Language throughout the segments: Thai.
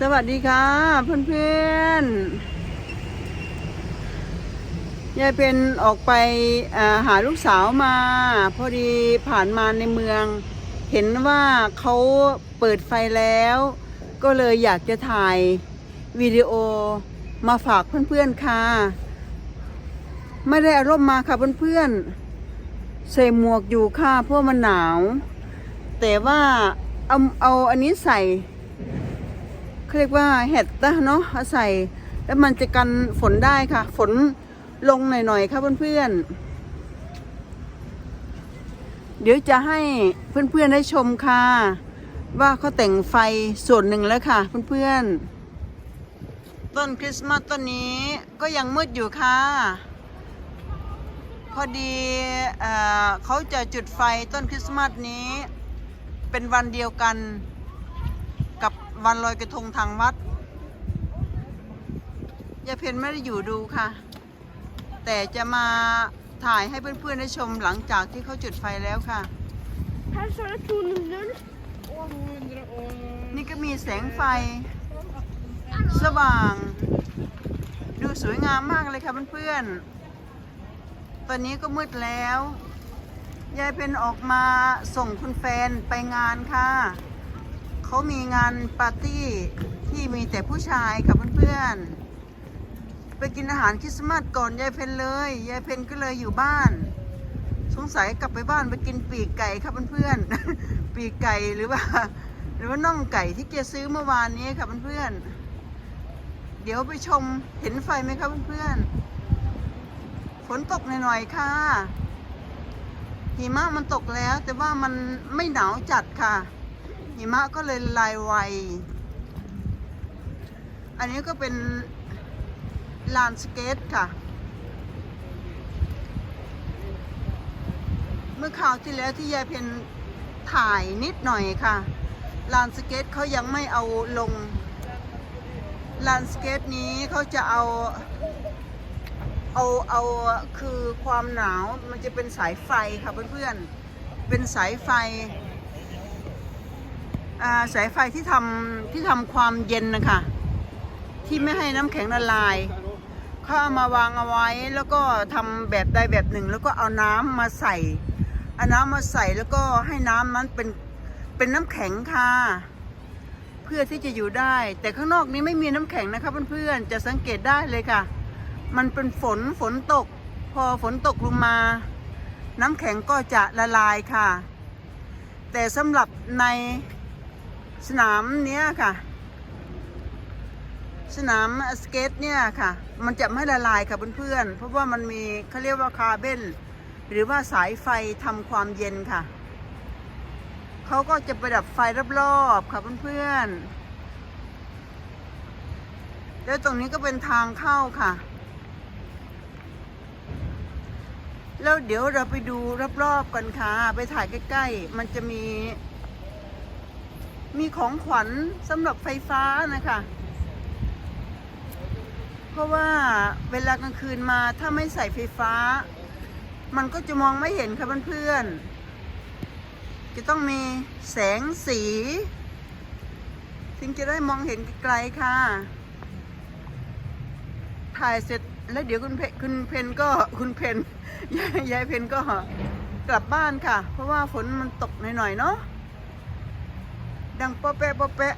สวัสดีค่ะเพื่อนๆยายเป็นออกไปหาลูกสาวมา พอดีผ่านมาในเมือง เห็นว่าเขาเปิดไฟแล้ว ก็เลยอยากจะถ่ายวิดีโอมาฝากเพื่อนๆค่ะ ไม่ได้อารมณ์มาค่ะเพื่อนๆใส่หมวกอยู่ค่ะเพราะมันหนาว แต่ว่าเอาเอาอันนี้ใส่ เขาเรียกว่าเห็ดนะเนาะอาใส่แล้วมันจะกันฝนได้ค่ะ ฝนลงหน่อยๆค่ะเพื่อนๆ เดี๋ยวจะให้เพื่อนๆได้ชมค่ะ ว่าเขาแต่งไฟส่วนหนึ่งแล้วค่ะ เพื่อนๆ ต้นคริสต์มาสต้นนี้ก็ยังมืดอยู่ค่ะ พอดีเอเขาจะจุดไฟต้นคริสต์มาสนี้ เป็นวันเดียวกัน วันลอยกระทงทางวัดยายเพนไม่ได้อยู่ดูค่ะ แต่จะมาถ่ายให้เพื่อนๆได้ชมหลังจากที่เขาจุดไฟแล้วค่ะ นี่ก็มีแสงไฟ สว่าง ดูสวยงามมากเลยค่ะเพื่อนๆ ตอนนี้ก็มืดแล้ว ยายเพนออกมาส่งคุณแฟนไปงานค่ะ เขามีงานปาร์ตี้ที่มีแต่ผู้ชายค่ะเพื่อนๆ ไปกินอาหารคริสต์มาสก่อนยายเพนเลย ยายเพนก็เลยอยู่บ้าน สงสัยกลับไปบ้านไปกินปีกไก่ครับเพื่อนๆ ปีกไก่หรือว่า หรือว่าน่องไก่ที่แกซื้อเมื่อวานนี้ค่ะเพื่อนๆ เดี๋ยวไปชมเห็นไฟไหมครับเพื่อนๆ ฝนตกหน่อยๆ ค่ะหิมะมันตกแล้วแต่ว่ามันไม่หนาวจัดค่ะ หิมะก็เลยลายไว อันนี้ก็เป็นลานสเกตค่ะ เมื่อคราวที่แล้วที่ยายเพนถ่ายนิดหน่อยค่ะ ลานสเก็ตเขายังไม่เอาลง ลานสเก็ตนี้เขาจะเอา เอาเอาคือความหนาวมันจะเป็นสายไฟค่ะเพื่อนๆ เป็นสายไฟ สายไฟที่ทำที่ทำความเย็นนะคะ ที่ไม่ให้น้ำแข็งละลายเขาเอามาวางเอาไว้แล้วก็ทำแบบใดแบบหนึ่ง แล้วก็เอาน้ำมาใส่เอาน้ำมาใส่แล้วก็ให้น้ำนั้นเป็นเป็นน้ำแข็งค่ะเพื่อที่จะอยู่ได้ แต่ข้างนอกนี้ไม่มีน้ำแข็งนะคะเพื่อนๆจะสังเกตได้เลยค่ะ มันเป็นฝนฝนตก พอฝนตกลงมา น้ำแข็งก็จะละลายค่ะ แต่สำหรับใน สนามเนี้ยค่ะ สนามสเก็ตเนี่ยค่ะ มันจะไม่ละลายค่ะเพื่อนๆ เพราะว่ามันมีเขาเรียกว่าคาร์เบนหรือว่าสายไฟทำความเย็นค่ะ เขาก็จะประดับไฟรอบๆค่ะเพื่อนๆ แล้วตรงนี้ก็เป็นทางเข้าค่ะแล้วเดี๋ยวเราไปดูรอบๆกันค่ะ ไปถ่ายใกล้ ๆ มันจะมี มีของขวัญสำหรับไฟฟ้านะคะ เพราะว่าเวลากลางคืนมาถ้าไม่ใส่ไฟฟ้า มันก็จะมองไม่เห็นค่ะเพื่อนๆ จะต้องมีแสงสีถึงจะได้มองเห็นไกลๆค่ะ ถ่ายเสร็จแล้วเดี๋ยวคุณเพคุณเพนก็คุณเพนยายยายเพนก็กลับบ้านค่ะ เพราะว่าฝนมันตกหน่อยๆเนาะ ดังป๊อแปะป๊อแปะ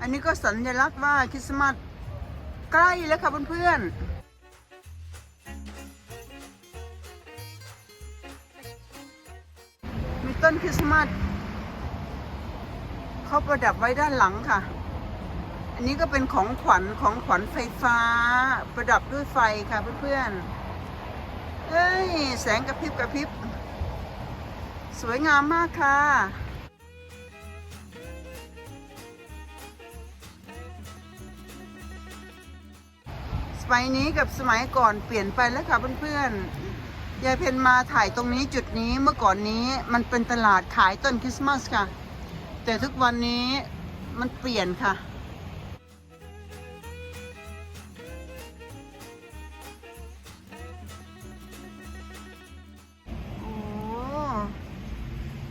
อันนี้ก็สัญลักษณ์ว่าคริสต์มาสใกล้แล้วค่ะเพื่อนๆมีต้นคริสต์มาสเขาประดับไว้ด้านหลังค่ะ อันนี้ก็เป็นของขวัญของขวัญไฟฟ้า ประดับด้วยไฟค่ะเพื่อนๆเอ้ย แสงกระพริบกระพริบ สวยงามมากค่ะ สมัยนี้กับสมัยก่อนเปลี่ยนไปแล้วค่ะเพื่อนๆ ยายเพนมาถ่ายตรงนี้จุดนี้เมื่อก่อนนี้มันเป็นตลาดขายต้นคริสต์มาสค่ะ แต่ทุกวันนี้มันเปลี่ยนค่ะ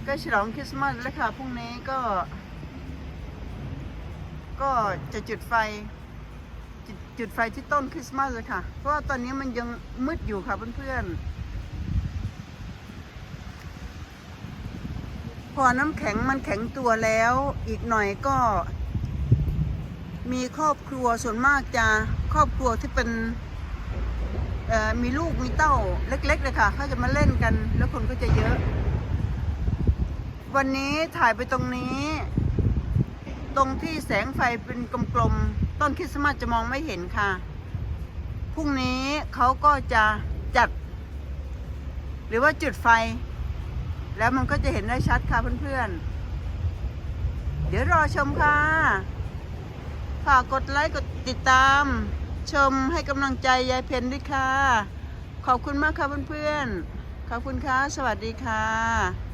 โอ้กก็ฉลองคริสต์มาสแล้วค่ะพรุ่งนี้ก็ ก็จะจุดไฟจุดจุดไฟที่ต้นคริสต์มาสเลยค่ะ เพราะว่าตอนนี้มันยังมืดอยู่ค่ะเพื่อนๆ พอน้ำแข็งมันแข็งตัวแล้วอีกหน่อยก็ มีครอบครัวส่วนมากจะครอบครัวที่เป็นมีลูกมีเต้าเล็กๆเลยค่ะเขาจะมาเล่นกันแล้วคนก็จะเยอะ วันนี้ถ่ายไปตรงนี้ ตรงที่แสงไฟเป็นกลมๆ ต้นคริสต์มาสจะมองไม่เห็นค่ะ พรุ่งนี้เขาก็จะจัด หรือว่าจุดไฟ แล้วมันก็จะเห็นได้ชัดค่ะเพื่อนๆ เดี๋ยวรอชมค่ะ ฝากกดไลค์กดติดตาม ชมให้กำลังใจยายเพนด้วยค่ะ ขอบคุณมากค่ะเพื่อนๆ ขอบคุณค่ะ สวัสดีค่ะ